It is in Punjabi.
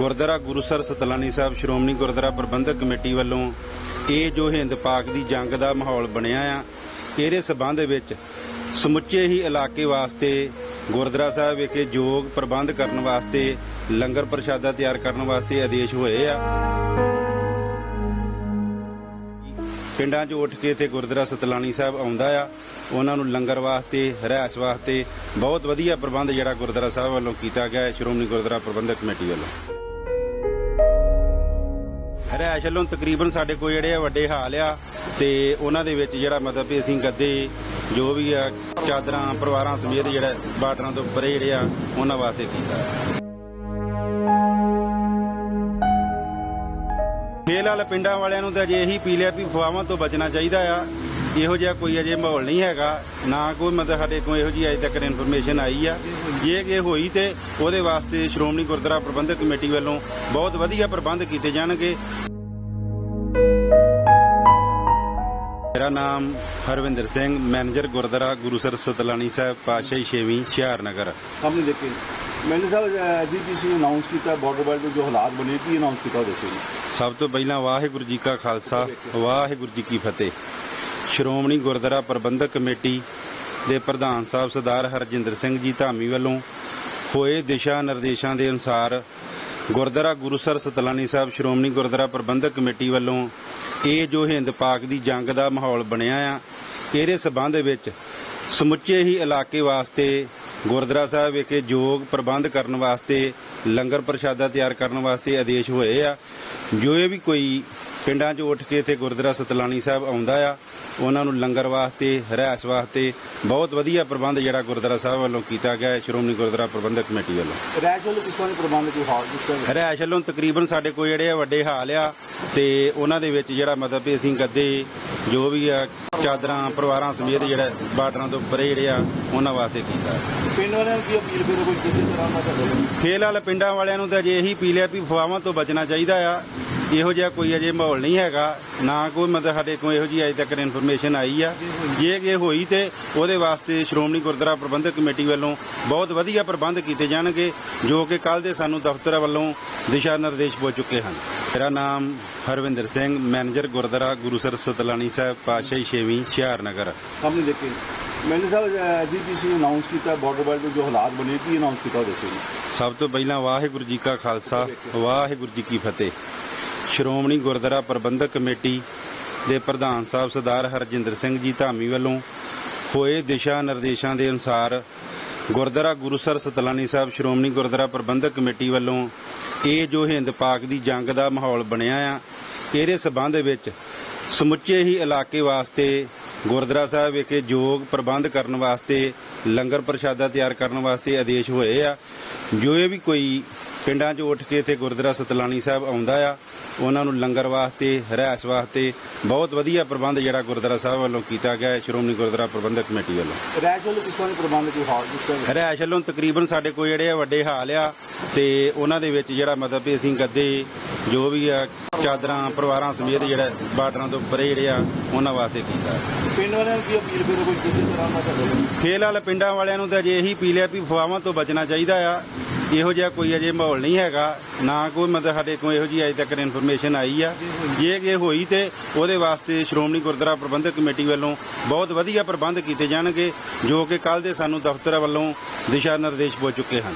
ਗੁਰਦੁਆਰਾ ਗੁਰੂਸਰ ਸਤਲਾਨੀ ਸਾਹਿਬ ਸ਼੍ਰੋਮਣੀ ਗੁਰਦੁਆਰਾ ਪ੍ਰਬੰਧਕ ਕਮੇਟੀ ਵੱਲੋਂ ਇਹ ਜੋ ਹਿੰਦ ਪਾਕ ਦੀ ਜੰਗ ਦਾ ਮਾਹੌਲ ਬਣਿਆ ਆ, ਇਹਦੇ ਸਬੰਧ ਵਿੱਚ ਸਮੁੱਚੇ ਹੀ ਇਲਾਕੇ ਵਾਸਤੇ, ਗੁਰਦੁਆਰਾ ਸਾਹਿਬ ਵਿਖੇ ਯੋਗ ਪ੍ਰਬੰਧ ਕਰਨ ਵਾਸਤੇ, ਲੰਗਰ ਪ੍ਰਸ਼ਾਦਾ ਤਿਆਰ ਕਰਨ ਵਾਸਤੇ ਆਦੇਸ਼ ਹੋਏ ਆ। ਪਿੰਡਾਂ 'ਚ ਉੱਠ ਕੇ ਇਥੇ ਗੁਰਦੁਆਰਾ ਸਤਲਾਨੀ ਸਾਹਿਬ ਆਉਂਦਾ ਆ। ਉਹਨਾਂ ਨੂੰ ਲੰਗਰ ਵਾਸਤੇ, ਰਹਿਸ ਵਾਸਤੇ ਬਹੁਤ ਵਧੀਆ ਪ੍ਰਬੰਧ ਜਿਹੜਾ ਗੁਰਦੁਆਰਾ ਸਾਹਿਬ ਵੱਲੋਂ ਕੀਤਾ ਗਿਆ ਹੈ, ਸ਼੍ਰੋਮਣੀ ਗੁਰਦੁਆਰਾ ਪ੍ਰਬੰਧਕ ਕਮੇਟੀ ਵੱਲੋਂ। ਰਹਿਸ਼ ਵੱਲੋਂ ਤਕਰੀਬਨ ਸਾਡੇ ਕੋਲ ਜਿਹੜੇ ਆ ਵੱਡੇ ਹਾਲ ਆ ਤੇ ਉਹਨਾਂ ਦੇ ਵਿੱਚ ਜਿਹੜਾ ਮਤਲਬ ਵੀ ਅਸੀਂ ਗੱਦੇ, ਜੋ ਵੀ ਆ, ਚਾਦਰਾਂ, ਪਰਿਵਾਰਾਂ ਸਮੇਤ ਜਿਹੜਾ ਬਾਰਡਰਾਂ ਤੋਂ ਪਰੇ ਜਿਹੜੇ ਆ, ਉਹਨਾਂ ਵਾਸਤੇ ਕੀਤਾ। ਫਿਲਹਾਲ ਪਿੰਡਾਂ ਵਾਲਿਆਂ ਨੂੰ ਤਾਂ ਅਜੇ ਇਹੀ ਪੀ ਲਿਆ ਵੀ ਫਵਾਵਾਂ ਤੋਂ ਬਚਣਾ ਚਾਹੀਦਾ ਆ। ਇਹੋ ਜਿਹਾ ਕੋਈ ਅਜੇ ਮਾਹੌਲ ਨਹੀਂ ਹੈਗਾ ਨਾ ਕੋਈ ਮਤਲਬ ਸਾਡੇ ਕੋਲ ਇਹੋ ਜਿਹੀ ਅਜੇ ਤੱਕ ਇਨਫੋਰਮੇਸ਼ਨ ਆਈ ਆ। ਜੇ ਕਿ ਹੋਈ ਤੇ ਉਹਦੇ ਵਾਸਤੇ ਸ਼੍ਰੋਮਣੀ ਗੁਰਦੁਆਰਾ ਪ੍ਰਬੰਧਕ ਕਮੇਟੀ ਵੱਲੋਂ ਬਹੁਤ ਵਧੀਆ ਪ੍ਰਬੰਧ ਕੀਤੇ ਜਾਣਗੇ। ਮੇਰਾ ਨਾਮ ਹਰਵਿੰਦਰ ਸਿੰਘ ਮੈਨੇਜਰ ਗੁਰਦੁਆਰਾ ਗੁਰੂਸਰ ਸਤਲਾਨੀ ਸਾਹਿਬ ਪਾਤਸ਼ਾਹੀ ਛੇਵੀਂ ਹੁਸ਼ਿਆਰ ਨਗਰ। ਸਾਹਮਣੇ ਦੇਖੇ ਮੈਨੂੰ ਸਾਹਿਬ ਜੀਪੀਸੀ ਨੇ ਅਨਾਉਂਸ ਕੀਤਾ ਬਾਰਡਰ ਦੇ ਜੋ ਹਾਲਾਤ ਬਣੇ ਕੀ ਅਨਾਉਂਸ ਕੀਤਾ ਜੀ ਸਭ ਤੋਂ ਪਹਿਲਾਂ ਵਾਹਿਗੁਰੂ ਜੀ ਕਾ ਖਾਲਸਾ ਵਾਹਿਗੁਰੂ ਜੀ ਕੀ ਫਤਿਹ। ਸ਼੍ਰੋਮਣੀ ਗੁਰਦੁਆਰਾ ਪ੍ਰਬੰਧਕ ਕਮੇਟੀ ਦੇ ਪ੍ਰਧਾਨ ਸਾਹਿਬ ਸਰਦਾਰ ਹਰਜਿੰਦਰ ਸਿੰਘ ਜੀ ਧਾਮੀ ਵੱਲੋਂ ਹੋਏ ਦਿਸ਼ਾ ਨਿਰਦੇਸ਼ਾਂ ਦੇ ਅਨੁਸਾਰ ਗੁਰਦੁਆਰਾ ਗੁਰੂਸਰ ਸਤਲਾਨੀ ਸਾਹਿਬ ਸ਼੍ਰੋਮਣੀ ਗੁਰਦੁਆਰਾ ਪ੍ਰਬੰਧਕ ਕਮੇਟੀ ਵੱਲੋਂ ਇਹ ਜੋ ਹਿੰਦ ਪਾਕ ਦੀ ਜੰਗ ਦਾ ਮਾਹੌਲ ਬਣਿਆ ਆ, ਇਹਦੇ ਸਬੰਧ ਵਿੱਚ ਸਮੁੱਚੇ ਹੀ ਇਲਾਕੇ ਵਾਸਤੇ, ਗੁਰਦੁਆਰਾ ਸਾਹਿਬ ਵਿਖੇ ਯੋਗ ਪ੍ਰਬੰਧ ਕਰਨ ਵਾਸਤੇ, ਲੰਗਰ ਪ੍ਰਸ਼ਾਦਾ ਤਿਆਰ ਕਰਨ ਵਾਸਤੇ ਆਦੇਸ਼ ਹੋਏ ਆ। ਜੋ ਇਹ ਵੀ ਕੋਈ ਪਿੰਡਾਂ 'ਚ ਉੱਠ ਕੇ ਇੱਥੇ ਗੁਰਦੁਆਰਾ ਸਤਲਾਨੀ ਸਾਹਿਬ ਆਉਂਦਾ ਆ। ਉਹਨਾਂ ਨੂੰ ਲੰਗਰ ਵਾਸਤੇ ਰਹਿਸ ਵਾਸਤੇ ਬਹੁਤ ਵਧੀਆ ਪ੍ਰਬੰਧ ਜਿਹੜਾ ਗੁਰਦੁਆਰਾ ਸਾਹਿਬ ਵੱਲੋਂ ਕੀਤਾ ਗਿਆ ਹੈ ਸ਼੍ਰੋਮਣੀ ਗੁਰਦੁਆਰਾ ਪ੍ਰਬੰਧਕ ਕਮੇਟੀ ਵੱਲੋਂ। ਰਹਿਸ ਵੱਲੋਂ ਕਿਸ ਤਰ੍ਹਾਂ ਪ੍ਰਬੰਧ ਕੀ ਹਾਲ ਦਿੱਤਾ ਰਹਿਸ ਵੱਲੋਂ ਤਕਰੀਬਨ ਸਾਡੇ ਕੋਲ ਜਿਹੜੇ ਵੱਡੇ ਹਾਲ ਆ ਤੇ ਉਹਨਾਂ ਦੇ ਵਿੱਚ ਜਿਹੜਾ ਮਤਲਬ ਵੀ ਅਸੀਂ ਗੱਦੇ ਜੋ ਵੀ ਆ ਚਾਦਰਾਂ ਪਰਿਵਾਰਾਂ ਸਮੇਤ ਜਿਹੜਾ ਬਾਰਡਰਾਂ ਤੋਂ ਪਰੇ ਜਿਹੜੇ ਆ ਉਹਨਾਂ ਵਾਸਤੇ ਕੀਤਾ। ਪਿੰਡ ਵਾਲਿਆਂ ਨੂੰ ਅਪੀਲ ਕਰੋ ਕੋਈ ਕਿਸੇ ਤਰ੍ਹਾਂ ਦਾ ਫਿਲਹਾਲ ਪਿੰਡਾਂ ਵਾਲਿਆਂ ਨੂੰ ਤਾਂ ਜੇ ਇਹੀ ਪੀਲਿਆ ਵੀ ਫਵਾਵਾਂ ਤੋਂ ਬਚਣਾ ਚਾਹੀਦਾ ਆ। ਇਹੋ ਜਿਹਾ ਕੋਈ ਅਜੇ ਮਾਹੌਲ ਨਹੀਂ ਹੈਗਾ ਨਾ ਕੋਈ ਮਤਲਬ ਸਾਡੇ ਕੋਲ ਇਹੋ ਜਿਹੀ ਅਜੇ ਤੱਕ ਇਨਫੋਰਮੇਸ਼ਨ ਆਈ ਆ। ਜੇ ਕਿ ਹੋਈ ਤੇ ਉਹਦੇ ਵਾਸਤੇ ਸ਼੍ਰੋਮਣੀ ਗੁਰਦੁਆਰਾ ਪ੍ਰਬੰਧਕ ਕਮੇਟੀ ਵੱਲੋਂ ਬਹੁਤ ਵਧੀਆ ਪ੍ਰਬੰਧ ਕੀਤੇ ਜਾਣਗੇ ਜੋ ਕਿ ਕੱਲ ਦੇ ਸਾਨੂੰ ਦਫ਼ਤਰ ਵੱਲੋਂ ਦਿਸ਼ਾ ਨਿਰਦੇਸ਼ ਹੋ ਚੁੱਕੇ ਹਨ। ਮੇਰਾ ਨਾਮ ਹਰਵਿੰਦਰ ਸਿੰਘ ਮੈਨੇਜਰ ਗੁਰਦੁਆਰਾ ਗੁਰੂਸਰ ਸਤਲਾਨੀ ਸਾਹਿਬ ਪਾਤਸ਼ਾਹੀ ਛੇਵੀਂ ਹੁਸ਼ਿਆਰ ਨਗਰ। ਸਾਹਮਣੇ ਦੇਖੇ ਮੈਨੂੰ ਸਾਹਿਬ ਜੀਪੀਸੀ ਨੇ ਅਨਾਉਂਸ ਕੀਤਾ ਬਾਰਡਰ ਬੈਲਟ ਦੇ ਜੋ ਹਾਲਾਤ ਬਣੇ ਕੀ ਅਨਾਉਂਸ ਕੀਤਾ ਜੀ। ਸਭ ਤੋਂ ਪਹਿਲਾਂ ਵਾਹਿਗੁਰੂ ਜੀ ਕਾ ਖਾਲਸਾ ਵਾਹਿਗੁਰੂ ਜੀ ਕੀ ਫਤਿਹ। ਸ਼੍ਰੋਮਣੀ ਗੁਰਦੁਆਰਾ ਪ੍ਰਬੰਧਕ ਕਮੇਟੀ ਦੇ ਪ੍ਰਧਾਨ ਸਾਹਿਬ ਸਰਦਾਰ ਹਰਜਿੰਦਰ ਸਿੰਘ ਜੀ ਧਾਮੀ ਵੱਲੋਂ ਹੋਏ ਦਿਸ਼ਾ ਨਿਰਦੇਸ਼ਾਂ ਦੇ ਅਨੁਸਾਰ ਗੁਰਦੁਆਰਾ ਗੁਰੂਸਰ ਸਤਲਾਨੀ ਸਾਹਿਬ ਸ਼੍ਰੋਮਣੀ ਗੁਰਦੁਆਰਾ ਪ੍ਰਬੰਧਕ ਕਮੇਟੀ ਵੱਲੋਂ ਇਹ ਜੋ ਹਿੰਦ ਪਾਕ ਦੀ ਜੰਗ ਦਾ ਮਾਹੌਲ ਬਣਿਆ ਆ, ਇਹਦੇ ਸਬੰਧ ਵਿੱਚ ਸਮੁੱਚੇ ਹੀ ਇਲਾਕੇ ਵਾਸਤੇ, ਗੁਰਦੁਆਰਾ ਸਾਹਿਬ ਵਿਖੇ ਯੋਗ ਪ੍ਰਬੰਧ ਕਰਨ ਵਾਸਤੇ, ਲੰਗਰ ਪ੍ਰਸ਼ਾਦਾ ਤਿਆਰ ਕਰਨ ਵਾਸਤੇ ਆਦੇਸ਼ ਹੋਏ ਆ। ਜੋ ਇਹ ਵੀ ਕੋਈ ਪਿੰਡਾਂ 'ਚ ਉੱਠ ਕੇ ਇੱਥੇ ਗੁਰਦੁਆਰਾ ਸਤਲਾਣੀ ਸਾਹਿਬ ਆਉਂਦਾ ਆ। ਉਹਨਾਂ ਨੂੰ ਲੰਗਰ ਵਾਸਤੇ ਰਹਿਸ ਵਾਸਤੇ ਬਹੁਤ ਵਧੀਆ ਪ੍ਰਬੰਧ ਜਿਹੜਾ ਗੁਰਦੁਆਰਾ ਸਾਹਿਬ ਵੱਲੋਂ ਕੀਤਾ ਗਿਆ ਹੈ ਸ਼੍ਰੋਮਣੀ ਗੁਰਦੁਆਰਾ ਪ੍ਰਬੰਧਕ ਕਮੇਟੀ ਵੱਲੋਂ। ਰਹਿਸ ਵੱਲੋਂ ਕਿਸ ਤਰ੍ਹਾਂ ਪ੍ਰਬੰਧ ਕੀ ਹਾਲ ਦਿੱਤਾ ਰਹਿਸ ਵੱਲੋਂ ਤਕਰੀਬਨ ਸਾਡੇ ਕੋਲ ਜਿਹੜੇ ਵੱਡੇ ਹਾਲ ਆ ਤੇ ਉਹਨਾਂ ਦੇ ਵਿੱਚ ਜਿਹੜਾ ਮਤਲਬ ਵੀ ਅਸੀਂ ਗੱਦੇ ਜੋ ਵੀ ਆ ਚਾਦਰਾਂ ਪਰਿਵਾਰਾਂ ਸਮੇਤ ਜਿਹੜਾ ਬਾਰਡਰਾਂ ਤੋਂ ਪਰੇ ਜਿਹੜੇ ਆ ਉਹਨਾਂ ਵਾਸਤੇ ਕੀਤਾ। ਪਿੰਡ ਵਾਲਿਆਂ ਨੂੰ ਕੀ ਅਪੀਲ ਕਰੋ ਕੋਈ ਕਿਸੇ ਤਰ੍ਹਾਂ ਦਾ ਫਿਲਹਾਲ ਪਿੰਡਾਂ ਵਾਲਿਆਂ ਨੂੰ ਤਾਂ ਜੇ ਇਹੀ ਪੀਲਿਆ ਵੀ ਫਵਾਵਾਂ ਤੋਂ ਬਚਣਾ ਚਾਹੀਦਾ ਆ। ਇਹੋ ਜਿਹਾ ਕੋਈ ਅਜੇ ਮਾਹੌਲ ਨਹੀਂ ਹੈਗਾ, ਨਾ ਕੋਈ ਮਤਲਬ ਸਾਡੇ ਕੋਲ ਇਹੋ ਜਿਹੀ ਅਜੇ ਤੱਕ ਇਨਫੋਰਮੇਸ਼ਨ ਆਈ ਆ। ਜੇ ਕਿ ਹੋਈ ਤੇ ਉਹਦੇ ਵਾਸਤੇ ਸ਼੍ਰੋਮਣੀ ਗੁਰਦੁਆਰਾ ਪ੍ਰਬੰਧਕ ਕਮੇਟੀ ਵੱਲੋਂ ਬਹੁਤ ਵਧੀਆ ਪ੍ਰਬੰਧ ਕੀਤੇ ਜਾਣਗੇ, ਜੋ ਕਿ ਕੱਲ ਦੇ ਸਾਨੂੰ ਦਫ਼ਤਰ ਵੱਲੋਂ ਦਿਸ਼ਾ ਨਿਰਦੇਸ਼ ਹੋ ਚੁੱਕੇ ਹਨ।